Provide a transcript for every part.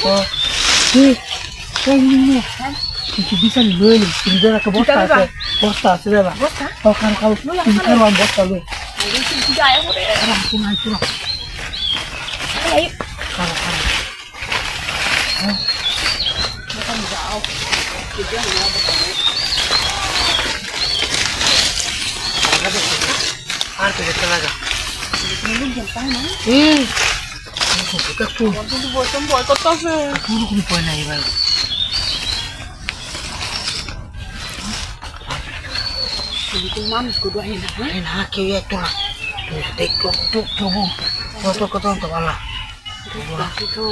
কি এই নিয়ে কিছু বিচার লই ফ্রিজের একটা বস্তা কিতাবে আছে বস্তা আছে দাদা বস্তা? ওখানে খাও তুমি খাও আমি বস্তা লই যায় করে আরাম তুমি আইছো না এই খাও খাও আর তো দেখতে লাগা হুম একটু কিন্তু বসম ভয় করতেছে পুরোপুরি পয় না এবার তুমি মানুষ করে আই না আরে না কেউ একটু না তুমি দেখো একটু তবু কত কত তো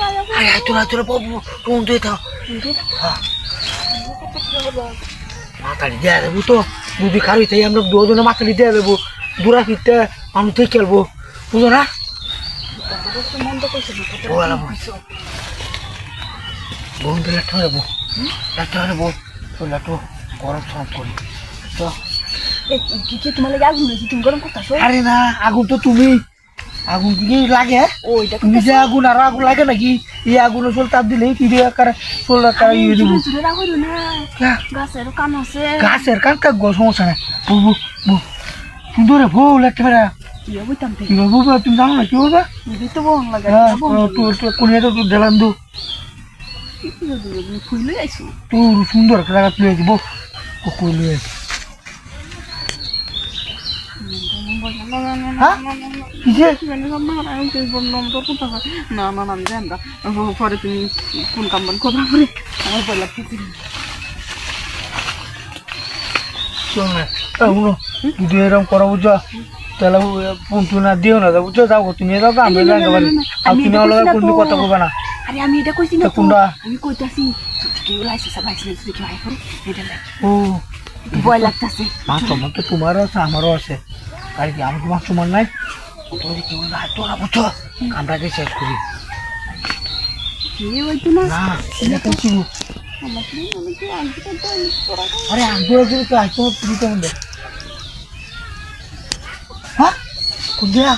ভালো তো আরে আয় তোরা তোরা বাবু কোন তুই থাও হ্যাঁ। মাথালি দেয়া দেবো তো। যদি খারুই তাই আমরা দুজনে মাথালি দেয়া দেবো। দূরা ফিরতে আমি তুই খেলব। বুঝো না? তো কইছে না ও আলা বই বোন তো লাঠা নেব লাঠা নেব তো লাঠো গরম সরম করি। তো। কি কি তোমার লাগে আগুন তুমি গরম করতেছো? আরে না আগুন তো তুমি। আগুন কি লাগে? যে আগুন আর আগুন লাগে নাকি? এই আগুন চল তাপ দিলে কার চল কার ইয়ে দিব? গাছের কান আছে। গাছের কান কাক গো সমস্যা বু বু বু সুন্দর বউ লাগতে পারে। কি কি তুমি জানো না কি দিদি তো বোন লাগে হ্যাঁ তোর তো দিলাম দু। ফুল লই আইছো? তোর সুন্দর জায়গা তুলে দিব ও কইলে হ্যাঁ পরে কোন কাম বান কথা বলে আমার ভয় লাগতেছে যদি করা বুঝছ তাহলে তুই না দিও না বুঝছ যাও তুমি যাও আমি পারি তুমি অলগা কোনো কথা কইবা না আমি এটা কইছি না কোনটা? আমি কইতাছি কি লাইছে সব লাইছে তুই কি আই করো এটা ও ভয় লাগতাছে মাছ সমান তো তোমারও আছে আমারও আছে আর কি আমি তোমার সমান নাই? তুমি কি বলবে হাত না বুঝছ আমরা কি শেষ করি। তো তো আরে তো আইতো তুমি কেমন দেখ হ্যাঁ? কোন দিয়া?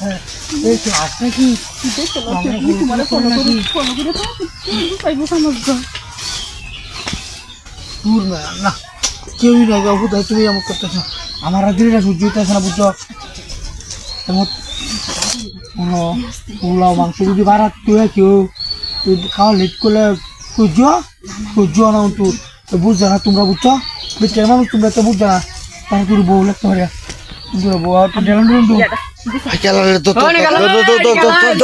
হ্যাঁ এই তো আসবে কি তোমার ফলো করে ফলো করে তো পাইবো সমস্যা দূর না না কেউই না গো বুঝতে তুমি আমার করতেছো। আমার আর দিলে সহ্য হইতেছে না বুঝছ? তোমার কোনো পোলাও মাংস যদি বাড়াত তুই কেউ তুই খাওয়া লেট করলে সহ্য সহ্য না তো বুঝছ না তোমরা বুঝছ? বেচার মানুষ তোমরা তো বুঝছ না। তাহলে তোর বউ লাগতে পারে। বউ আর তো ডেলান এটা চালালে তো তো- তো- তো- তো- তো- তো- তো-